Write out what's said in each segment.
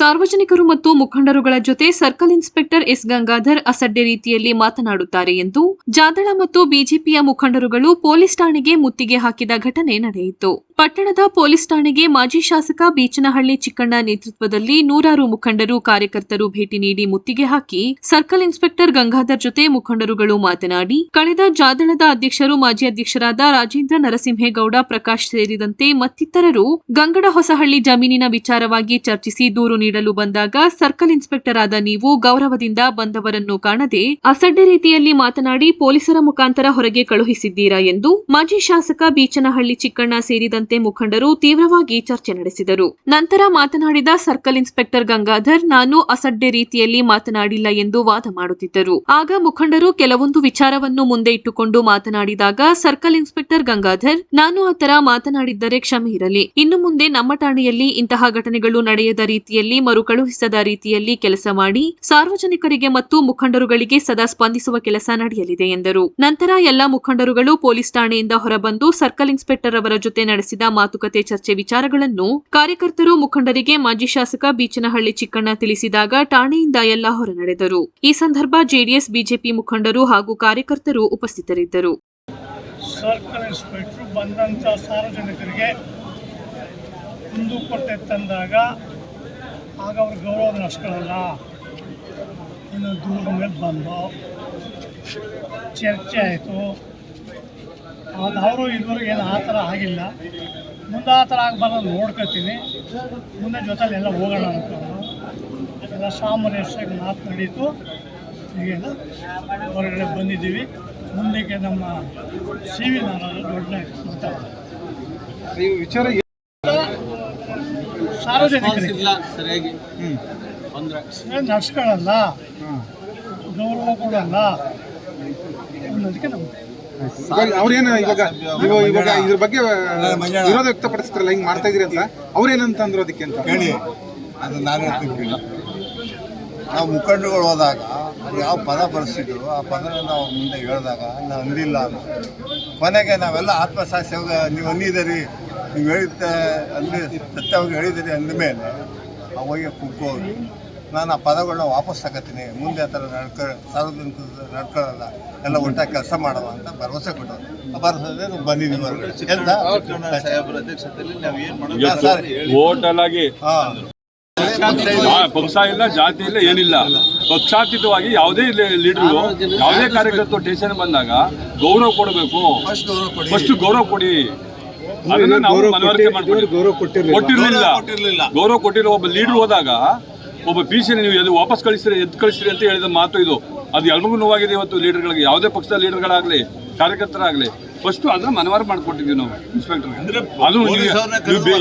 ಸಾರ್ವಜನಿಕರು ಮತ್ತು ಮುಖಂಡರುಗಳ ಜೊತೆ ಸರ್ಕಲ್ ಇನ್ಸ್ಪೆಕ್ಟರ್ ಎಸ್ ಗಂಗಾಧರ್ ಅಸಡ್ಡೆ ರೀತಿಯಲ್ಲಿ ಮಾತನಾಡುತ್ತಾರೆ ಎಂದು ಜಾದಳ ಮತ್ತು ಬಿಜೆಪಿಯ ಮುಖಂಡರುಗಳು ಪೊಲೀಸ್ ಠಾಣೆಗೆ ಮುತ್ತಿಗೆ ಹಾಕಿದ ಘಟನೆ ನಡೆಯಿತು. ಪಟ್ಟಣದ ಪೊಲೀಸ್ ಠಾಣೆಗೆ ಮಾಜಿ ಶಾಸಕ ಬೀಚನಹಳ್ಳಿ ಚಿಕ್ಕಣ್ಣ ನೇತೃತ್ವದಲ್ಲಿ ನೂರಾರು ಮುಖಂಡರು ಕಾರ್ಯಕರ್ತರು ಭೇಟಿ ನೀಡಿ ಮುತ್ತಿಗೆ ಹಾಕಿ ಸರ್ಕಲ್ ಇನ್ಸ್ಪೆಕ್ಟರ್ ಗಂಗಾಧರ್ ಜೊತೆ ಮುಖಂಡರುಗಳು ಮಾತನಾಡಿ, ಕಳೆದ ಜಾದಳದ ಅಧ್ಯಕ್ಷರು ಮಾಜಿ ಅಧ್ಯಕ್ಷರಾದ ರಾಜೇಂದ್ರ ನರಸಿಂಹೇಗೌಡ, ಪ್ರಕಾಶ್ ಸೇರಿದಂತೆ ಮತ್ತಿತರರು ಗಂಗಡ ಹೊಸಹಳ್ಳಿ ಜಮೀನಿನ ವಿಚಾರವಾಗಿ ಚರ್ಚಿಸಿ ದೂರು ನೀಡಲು ಬಂದಾಗ ಸರ್ಕಲ್ ಇನ್ಸ್ಪೆಕ್ಟರ್ ಆದ ನೀವು ಗೌರವದಿಂದ ಬಂದವರನ್ನು ಕಾಣದೆ ಅಸಡ್ಡೆ ರೀತಿಯಲ್ಲಿ ಮಾತನಾಡಿ ಪೊಲೀಸರ ಮುಖಾಂತರ ಹೊರಗೆ ಕಳುಹಿಸಿದ್ದೀರಾ ಎಂದು ಮಾಜಿ ಶಾಸಕ ಬೀಚನಹಳ್ಳಿ ಚಿಕ್ಕಣ್ಣ ಸೇರಿದಂತೆ ಮುಖಂಡರು ತೀವ್ರವಾಗಿ ಚರ್ಚೆ ನಡೆಸಿದರು. ನಂತರ ಮಾತನಾಡಿದ ಸರ್ಕಲ್ ಇನ್ಸ್ಪೆಕ್ಟರ್ ಗಂಗಾಧರ್, ನಾನು ಅಸಡ್ಡೆ ರೀತಿಯಲ್ಲಿ ಮಾತನಾಡಿಲ್ಲ ಎಂದು ವಾದ ಮಾಡುತ್ತಿದ್ದರು. ಆಗ ಮುಖಂಡರು ಕೆಲವೊಂದು ವಿಚಾರವನ್ನು ಮುಂದೆ ಇಟ್ಟುಕೊಂಡು ಮಾತನಾಡಿದಾಗ ಸರ್ಕಲ್ ಇನ್ಸ್ಪೆಕ್ಟರ್ ಗಂಗಾಧರ್, ನಾನು ಆತರ ಮಾತನಾಡಿದ್ದರೆ ಕ್ಷಮೆ ಇರಲಿ. ಇನ್ನು ಮುಂದೆ ನಮ್ಮ ಠಾಣೆಯಲ್ಲಿ ಇಂತಹ ಘಟನೆಗಳು ನಡೆಯದ ರೀತಿಯಲ್ಲಿ, ಮರುಕಳುಹಿಸದ ರೀತಿಯಲ್ಲಿ ಕೆಲಸ ಮಾಡಿ, ಸಾರ್ವಜನಿಕರಿಗೆ ಮತ್ತು ಮುಖಂಡರುಗಳಿಗೆ ಸದಾ ಸ್ಪಂದಿಸುವ ಕೆಲಸ ನಡೆಯಲಿದೆ ಎಂದರು. ನಂತರ ಎಲ್ಲಾ ಮುಖಂಡರುಗಳು ಪೊಲೀಸ್ ಠಾಣೆಯಿಂದ ಹೊರಬಂದು ಸರ್ಕಲ್ ಇನ್ಸ್ಪೆಕ್ಟರ್ ಅವರ ಜೊತೆ ನಡೆಸಿದ ಮಾತುಕತೆ ಚರ್ಚೆ ವಿಚಾರಗಳನ್ನು ಕಾರ್ಯಕರ್ತರು ಮುಖಂಡರಿಗೆ ಮಾಜಿ ಶಾಸಕ ಬೀಚನಹಳ್ಳಿ ಚಿಕ್ಕಣ್ಣ ತಿಳಿಸಿದಾಗ ಠಾಣೆಯಿಂದ ಎಲ್ಲ ಹೊರ ನಡೆದರು. ಈ ಸಂದರ್ಭ ಜೆಡಿಎಸ್, ಬಿಜೆಪಿ ಮುಖಂಡರು ಹಾಗೂ ಕಾರ್ಯಕರ್ತರು ಉಪಸ್ಥಿತರಿದ್ದರು. ಸಾರ್ವಜನಿಕರಿಗೆ ಒಂದು ಕೊಟ್ಟೆ ತಂದಾಗ ಆಗ ಅವ್ರ ಗೌರವ ಇನ್ನು ದೂರ ಮೇಲೆ ಬಂದು ಚರ್ಚೆ ಆಯಿತು. ಅವರು ಇದುವರೆಗೆ ಏನು ಆ ಥರ ಆಗಿಲ್ಲ. ಮುಂದೆ ಆ ಥರ ಆಗಬಾರ್ದು ನೋಡ್ಕೊತೀನಿ. ಮುಂದೆ ಜೊತೆಲಿ ಎಲ್ಲ ಹೋಗೋಣ ಅಂದ್ಕೊಂಡು ಎಲ್ಲ ಸಾಮರಸ್ಯವಾಗಿ ಮಾತು ನಡೀತು. ಈಗೆಲ್ಲ ಹೊರಗಡೆ ಬಂದಿದ್ದೀವಿ. ಮುಂದಕ್ಕೆ ನಮ್ಮ ಸಿ ವಿ ನಾರಾಯಣ ದೊಡ್ಡ ಮಾತಾಡ್ತಾರೆ. ಈ ವಿಚಾರ ಸಾರ್ವಜನಿಕರಿಗೆ. ಇಲ್ಲ ಸರಿಯಾಗಿ. ನಡ್ಸ್ಕೊಳ್ಳಲ್ಲ ಗೌರವ ಕೊಡಲ್ಲ ಅನ್ನೋದಕ್ಕೆ ನಮ್ಮ ಅವ್ರೇನು ಇವಾಗ ಇವಾಗ ಇವಾಗ ಇದ್ರ ಬಗ್ಗೆ ವಿರೋಧ ವ್ಯಕ್ತಪಡಿಸ್ತಾರಲ್ಲ ಹಿಂಗೆ ಮಾಡ್ತಾ ಇದೀರಿ ಅಂತ. ಅವ್ರೇನಂತ ಅಂದ್ರು ಅದಕ್ಕೆ ಅಂತ? ಕೇಳಿ ಅದು ನಾನು ಹೇಳ್ತೀನಿ ಕೇಳಿ ನಾವು ಮುಖಂಡರುಗಳು ಹೋದಾಗ ಯಾವ ಪದ ಬಳಸಿದ್ರು ಆ ಪದನ ನಾವು ಮುಂದೆ ಹೇಳಿದಾಗ ನಾವು ಅಂದಿಲ್ಲ ಅಂತ. ಕೊನೆಗೆ ನಾವೆಲ್ಲ ಆತ್ಮಸಾಕ್ಷಿ ನೀವು ಅಂದಿದ್ದೀರಿ ನೀವು ಹೇಳಿದ್ದ ಅಲ್ಲಿ ಸತ್ಯವಾಗಿ ಹೇಳಿದ್ದೀರಿ ಅಂದಮೇಲೆ ಅವಾಗ ಕುಗ್ಗೋರು. ನಾನು ಆ ಪದಗಳನ್ನ ವಾಪಸ್ ತಗೋತೀನಿ. ಮುಂದೆ ಆ ಥರ ನಡ್ಕ ಸಾರ್ವಜನಿಕ ನಡ್ಕೊಳ್ಳಲ್ಲ. ಎಲ್ಲ ಒಟ್ಟಾಗಿ ಕೆಲಸ ಮಾಡುವ ಅಂತ ಭರವಸೆ ಕೊಟ್ಟರು ಆ ಭರವಸೆ ನಾವು ಬಂದಿದ್ದೀವಿ ಹೊರಗಡೆ. ಎಲ್ದಾ? ಸಾಹೇಬರ ಅಧ್ಯಕ್ಷತೆಯಲ್ಲಿ ನಾವು ಏನ್ ಹಾ, ಮಾಡೋದು ಸರ್. ಟೋಟಲ್ ಆಗಿ ಹಾಂ. ಪಕ್ಷ ಇಲ್ಲ ಜಾತಿ ಇಲ್ಲ ಏನಿಲ್ಲ. ಪಕ್ಷಾತೀತವಾಗಿ ಯಾವುದೇ ಲೀಡರ್ ಯಾವುದೇ ಕಾರ್ಯಕರ್ತರು ಟೇಷನ್ ಬಂದಾಗ ಗೌರವ ಕೊಡಬೇಕು. ಫಸ್ಟ್ ಗೌರವ ಕೊಡಿ. ಫಸ್ಟ್ ಗೌರವ ಕೊಡಿ. ಅದನ್ನ ನಾವು ಮನವರಿಕೆ ಮಾಡ್ಕೊಂಡು ಗೌರವ ಕೊಟ್ಟಿರಲಿಲ್ಲ. ಕೊಟ್ಟಿರ್ಲಿಲ್ಲ. ಗೌರವ ಕೊಟ್ಟಿರ್ಲಿಲ್ಲ. ಗೌರವ ಕೊಟ್ಟಿರೋ ಒಬ್ಬ ಲೀಡರ್ ಹೋದಾಗ ಒಬ್ಬ ಪಿ ಸಿ ನೀವು ಎದು ವಾಪಸ್ ಕಳಿಸ್ತೀರಿ ಎದ್ದು ಕಳಿಸ್ತೀರಿ ಅಂತ ಹೇಳಿದ ಮಾತು ಇದು. ಅದು ಎಲ್ರಿಗೂ ನೋವಾಗಿದೆ ಇವತ್ತು ಲೀಡರ್ಗಳಿಗೆ. ಯಾವುದೇ ಪಕ್ಷದ ಲೀಡರ್ಗಳಾಗಲಿ ಕಾರ್ಯಕರ್ತರಾಗಲಿ ಫಸ್ಟ್ ಅದನ್ನ ಮನವರಿಕೆ ಮಾಡ್ಕೊಟ್ಟಿದ್ವಿ ನಾವು ಇನ್ಸ್ಪೆಕ್ಟರ್ ಅದು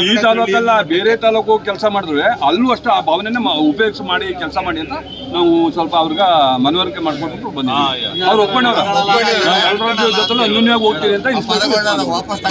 ಈ ತಾಲೂಕಲ್ಲ ಬೇರೆ ತಾಲೂಕು ಕೆಲಸ ಮಾಡಿದ್ರೆ ಅಲ್ಲೂ ಅಷ್ಟು ಆ ಭಾವನೆನ ಉಪಯೋಗಿಸಿ ಮಾಡಿ ಕೆಲಸ ಮಾಡಿ ಅಂತ ನಾವು ಸ್ವಲ್ಪ ಅವ್ರಿಗೆ ಮನವರಿಕೆ ಮಾಡ್ಕೊಂಡು ಬಂದಿದ್ದೀವಿ. ಅವ್ರು ಒಪ್ಪಣ್ಣ ಎಲ್ಲರ ಜೊತೆ ಅನ್ಯೂನ್ಯವಾಗಿ ಹೋಗ್ತೀವಿ ಅಂತ ಇನ್ಸ್ಪೆಕ್ಟರ್ ವಾಪಸ್